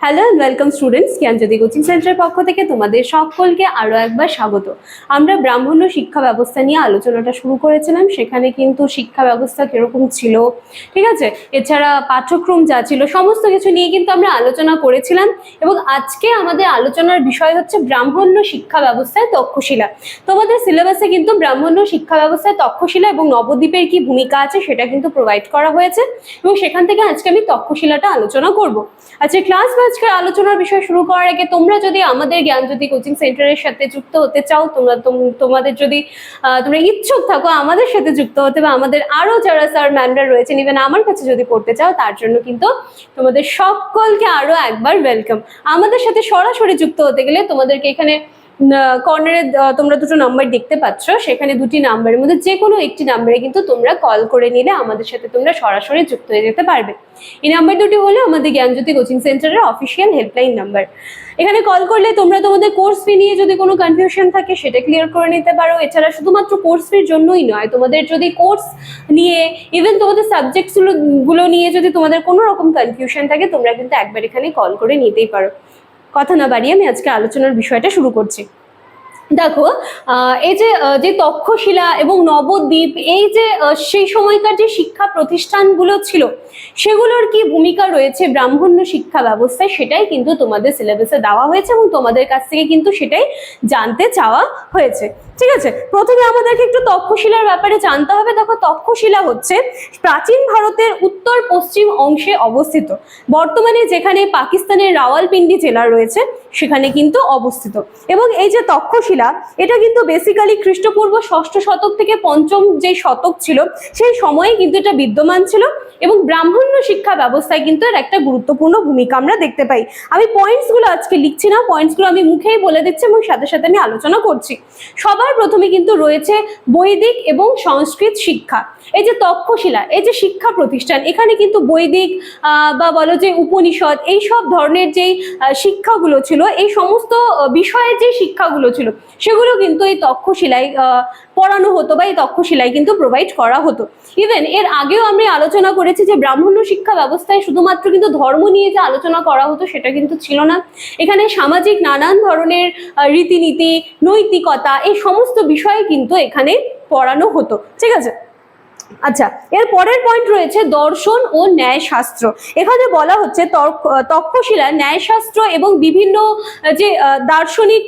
Hello and welcome students Gyanjyoti coaching সেন্টারের পক্ষ থেকে তোমাদের সকলকে আরও একবার স্বাগত। আমরা ব্রাহ্মণ্য শিক্ষা ব্যবস্থা নিয়ে আলোচনাটা শুরু করেছিলাম, সেখানে কিন্তু শিক্ষা ব্যবস্থা কীরকম ছিল, ঠিক আছে? এছাড়া পাঠ্যক্রম যা ছিল, সমস্ত কিছু নিয়ে কিন্তু আমরা আলোচনা করেছিলাম এবং আজকে আমাদের আলোচনার বিষয় হচ্ছে ব্রাহ্মণ্য শিক্ষা ব্যবস্থায় তক্ষশিলা। তোমাদের সিলেবাসে কিন্তু ব্রাহ্মণ্য শিক্ষা ব্যবস্থায় তক্ষশিলা এবং নবদ্বীপের কি ভূমিকা আছে সেটা কিন্তু প্রোভাইড করা হয়েছে এবং সেখান থেকে আজকে আমি তক্ষশিলাটা আলোচনা করব। আচ্ছা ক্লাস বা আজকের আলোচনার বিষয় শুরু করার আগে তোমরা যদি আমাদের জ্ঞান জ্ঞানজ্যোতি কোচিং সেন্টারের সাথে যুক্ত হতে চাও, তোমরা তোম- তোমাদের যদি তোমরা ইচ্ছুক থাকো আমাদের সাথে যুক্ত হতে বা আমাদের আরও যারা স্যার ম্যামরা রয়েছেন ইভেন আমার কাছে যদি পড়তে চাও, তার জন্য কিন্তু তোমাদের সকলকে আরও একবার ওয়েলকাম আমাদের সাথে সরাসরি যুক্ত হতে গেলে তোমাদেরকে এখানে কর্নারে তোমরা দুটো নাম্বার দেখতে পাচ্ছ। সেখানে দুটি নাম্বারের মধ্যে যে কোনো একটি নাম্বারে কিন্তু তোমরা কল করে নিলে আমাদের সাথে তোমরা সরাসরি যুক্ত হয়ে যেতে পারবে। এই নাম্বার দুটি হলো আমাদের জ্ঞানজ্যোতি কোচিং সেন্টারের অফিসিয়াল হেল্পলাইন নাম্বার এখানে কল করলে তোমরা তোমাদের কোর্স ফি নিয়ে যদি কোনো কনফিউশন থাকে, সেটা ক্লিয়ার করে নিতে পারো। এছাড়া শুধুমাত্র কোর্স ফির জন্যই নয়, তোমাদের যদি কোর্স নিয়ে ইভেন তোমাদের সাবজেক্টসগুলো গুলো নিয়ে যদি তোমাদের কোনো রকম কনফিউশন থাকে, তোমরা কিন্তু একবার এখানে কল করে নিতেই পারো। কথা না বাড়িয়ে আমি আজকে আলোচনার বিষয়টা শুরু করছি। দেখো এই যে যে তক্ষশিলা এবং নবদ্বীপ, এই যে সেই সময়কার যে শিক্ষা প্রতিষ্ঠানগুলো ছিল, সেগুলোর কি ভূমিকা রয়েছে ব্রাহ্মণ্য শিক্ষা ব্যবস্থায়? সেটাই কিন্তু তোমাদের সিলেবাসে দেওয়া হয়েছে এবং তোমাদের কাছ থেকে কিন্তু সেটাই জানতে চাওয়া হয়েছে। ঠিক আছে? প্রথমে আমাদেরকে একটু তক্ষশিলার ব্যাপারে জানতে হবে। দেখো, তক্ষশিলা হচ্ছে প্রাচীন ভারতের উত্তর পশ্চিম অংশে অবস্থিত। বর্তমানে যেখানে পাকিস্তানের রাওয়ালপিন্ডি জেলা রয়েছে, সেখানে কিন্তু অবস্থিত। এবং এই যে তক্ষশিলা, এটা কিন্তু বেসিক্যালি খ্রিস্টপূর্ব ষষ্ঠ শতক থেকে পঞ্চম যে শতক ছিল, সেই সময়ে কিন্তু এটা বিদ্যমান ছিল এবং ব্রাহ্মণ্য শিক্ষা ব্যবস্থায় কিন্তু এর একটা গুরুত্বপূর্ণ ভূমিকা আমরা দেখতে পাই। আমি পয়েন্টসগুলো আজকে লিখছি না পয়েন্টসগুলো আমি মুখেই বলে দিচ্ছি এবং সাথে সাথে আমি আলোচনা করছি। সবার প্রথমে কিন্তু রয়েছে বৈদিক এবং সংস্কৃত শিক্ষা। এই যে তক্ষশিলা, এই যে শিক্ষা প্রতিষ্ঠান, এখানে কিন্তু বৈদিক বা বলো যে উপনিষদ, এই সব ধরনের যেই শিক্ষাগুলো ছিল, এই সমস্ত বিষয়ের যে শিক্ষাগুলো ছিল, সেগুলো কিন্তু এই তক্ষশিলায় পড়ানো হতো বা এই তক্ষশিলায় কিন্তু প্রোভাইড করা হতো। ইভেন এর আগেও আমি আলোচনা করেছি যে ব্রাহ্মণ্য শিক্ষা ব্যবস্থায় শুধুমাত্র কিন্তু ধর্ম নিয়ে যে আলোচনা করা হতো সেটা কিন্তু ছিল না। এখানে সামাজিক নানান ধরনের রীতিনীতি, নৈতিকতা, এই সমস্ত বিষয়ে কিন্তু এখানে পড়ানো হতো। ঠিক আছে? আচ্ছা এর পরের পয়েন্ট রয়েছে দর্শন ও ন্যায়শাস্ত্র। এখানে বলা হচ্ছে তক্ষশিলা, ন্যায়শাস্ত্র এবং বিভিন্ন যে দার্শনিক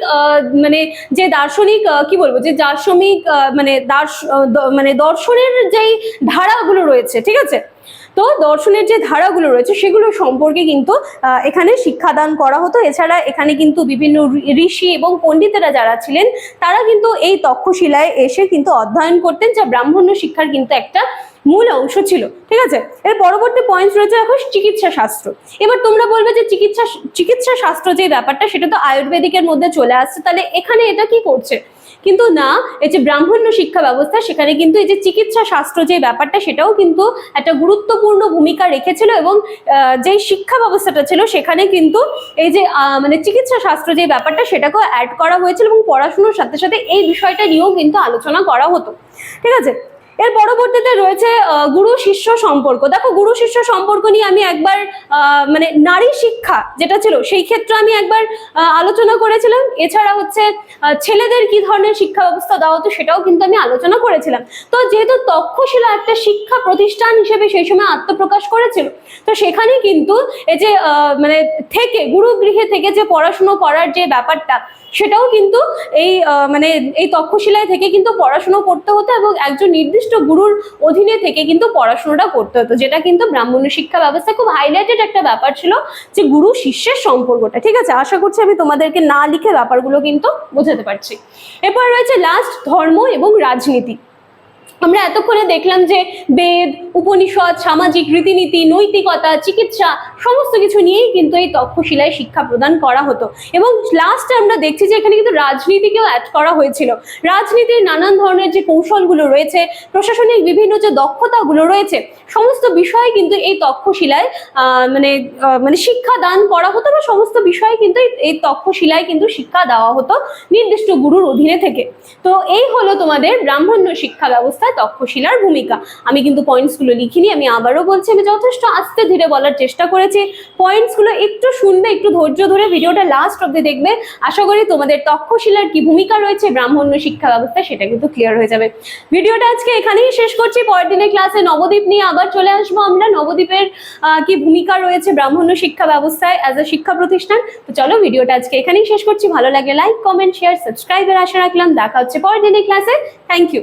মানে যে দার্শনিক কি বলব, যে দার্শনিক মানে দার্শ মানে দর্শনের যেই ধারাগুলো রয়েছে, ঠিক আছে? তো দর্শনের যে ধারাগুলো রয়েছে সেগুলো সম্পর্কে কিন্তু এখানে শিক্ষাদান করা হতো। এছাড়া এখানে কিন্তু বিভিন্ন ঋষি এবং পণ্ডিতেরা যারা ছিলেন, তারা কিন্তু এই তক্ষশিলায় এসে কিন্তু অধ্যয়ন করতেন, যা ব্রাহ্মণ্য শিক্ষার কিন্তু একটা মূল অংশ ছিল। ঠিক আছে? এর পরবর্তী পয়েন্ট রয়েছে এখন চিকিৎসা শাস্ত্র। এবার তোমরা বলবে যে চিকিৎসা চিকিৎসা শাস্ত্র যে ব্যাপারটা, সেটা তো আয়ুর্বেদিকের মধ্যে চলে আসছে। তাহলে এখানে এটা কি করছে? কিন্তু না, এই যে ব্রাহ্মণ্য শিক্ষা ব্যবস্থা, সেখানে কিন্তু এই যে চিকিৎসা শাস্ত্র যে ব্যাপারটা, সেটাও কিন্তু একটা গুরুত্বপূর্ণ ভূমিকা রেখেছিল এবং যে শিক্ষা ব্যবস্থাটা ছিল, সেখানে কিন্তু এই যে মানে চিকিৎসা শাস্ত্র যে ব্যাপারটা, সেটাকেও অ্যাড করা হয়েছিল এবং পড়াশুনোর সাথে সাথে এই বিষয়টা নিয়েও কিন্তু আলোচনা করা হতো। ঠিক আছে? এর পরবর্তীতে রয়েছে গুরু শিষ্য সম্পর্ক। দেখো, গুরু শিষ্য সম্পর্ক নিয়ে আমি একবার মানে নারী শিক্ষা যেটা ছিল, সেই ক্ষেত্রে আমি একবার আলোচনা করেছিলাম। এছাড়া হচ্ছে ছেলেদের কি ধরনের শিক্ষা ব্যবস্থা দেওয়া হতো সেটাও কিন্তু আমি আলোচনা করেছিলাম। তো যেহেতু তক্ষশিলা একটা শিক্ষা প্রতিষ্ঠান হিসেবে সেই সময় আত্মপ্রকাশ করেছিল, তো সেখানে কিন্তু এই যে মানে থেকে গুরুগৃহে থেকে যে পড়াশুনো করার যে ব্যাপারটা, সেটাও কিন্তু এই মানে এই তক্ষশিলায় থেকে কিন্তু পড়াশুনো করতে হতো এবং একজন নির্দিষ্ট গুরুর অধীনে থেকে কিন্তু পড়াশোনাটা করতে হতো, যেটা কিন্তু ব্রাহ্মণ্য শিক্ষা ব্যবস্থা খুব হাইলাইটেড একটা ব্যাপার ছিল যে গুরু শিষ্যের সম্পর্কটা, ঠিক আছে? আশা করছি আমি তোমাদেরকে না লিখে ব্যাপারগুলো কিন্তু বোঝাতে পারছি। এরপর রয়েছে লাস্ট ধর্ম এবং রাজনীতি। আমরা এতক্ষণে দেখলাম যে বেদ, উপনিষদ, সামাজিক রীতিনীতি, নৈতিকতা, চিকিৎসা, সমস্ত কিছু নিয়েই কিন্তু এই তক্ষশিলায় শিক্ষা প্রদান করা হতো। এবং লাস্টে আমরা দেখছি যে এখানে কিন্তু রাজনীতিকেও অ্যাড করা হয়েছিল। রাজনীতির নানান ধরনের যে কৌশলগুলো রয়েছে, প্রশাসনিক বিভিন্ন যে দক্ষতাগুলো রয়েছে, সমস্ত বিষয়ে কিন্তু এই তক্ষশিলায় মানে মানে শিক্ষা দান করা হতো বা সমস্ত বিষয়ে কিন্তু এই তক্ষশিলায় কিন্তু শিক্ষা দেওয়া হতো নির্দিষ্ট গুরুর অধীনে থেকে। তো এই হলো তোমাদের ব্রাহ্মণ্য শিক্ষা ব্যবস্থা। ব্যবস্থায় তক্ষশিলার ভূমিকা। আমি কিন্তু পয়েন্টসগুলো লিখিনি, আমি আবারও বলছি, আমি যথেষ্ট আস্তে ধীরে বলার চেষ্টা করেছি। পয়েন্টসগুলো একটু শুনবে, একটু ধৈর্য ধরে ভিডিওটা লাস্ট অব্দি দেখবে। আশা করি তোমাদের তক্ষশিলার কি ভূমিকা রয়েছে, ব্রাহ্মণ্য শিক্ষা ব্যবস্থা, সেটা কিন্তু ক্লিয়ার হয়ে যাবে। ভিডিওটা আজকে এখানেই শেষ করছি, পরের দিনের ক্লাসে নবদ্বীপ নিয়ে আবার চলে আসব আমরা। নবদ্বীপের কি ভূমিকা রয়েছে ব্রাহ্মণ্য শিক্ষা ব্যবস্থায় অ্যাজ এ শিক্ষা প্রতিষ্ঠান? তো চলো ভিডিওটা আজকে এখানেই শেষ করছি। ভালো লাগে লাইক কমেন্ট শেয়ার সাবস্ক্রাইবের আশা রাখলাম। দেখা হচ্ছে পরের দিনের ক্লাসে থ্যাংক ইউ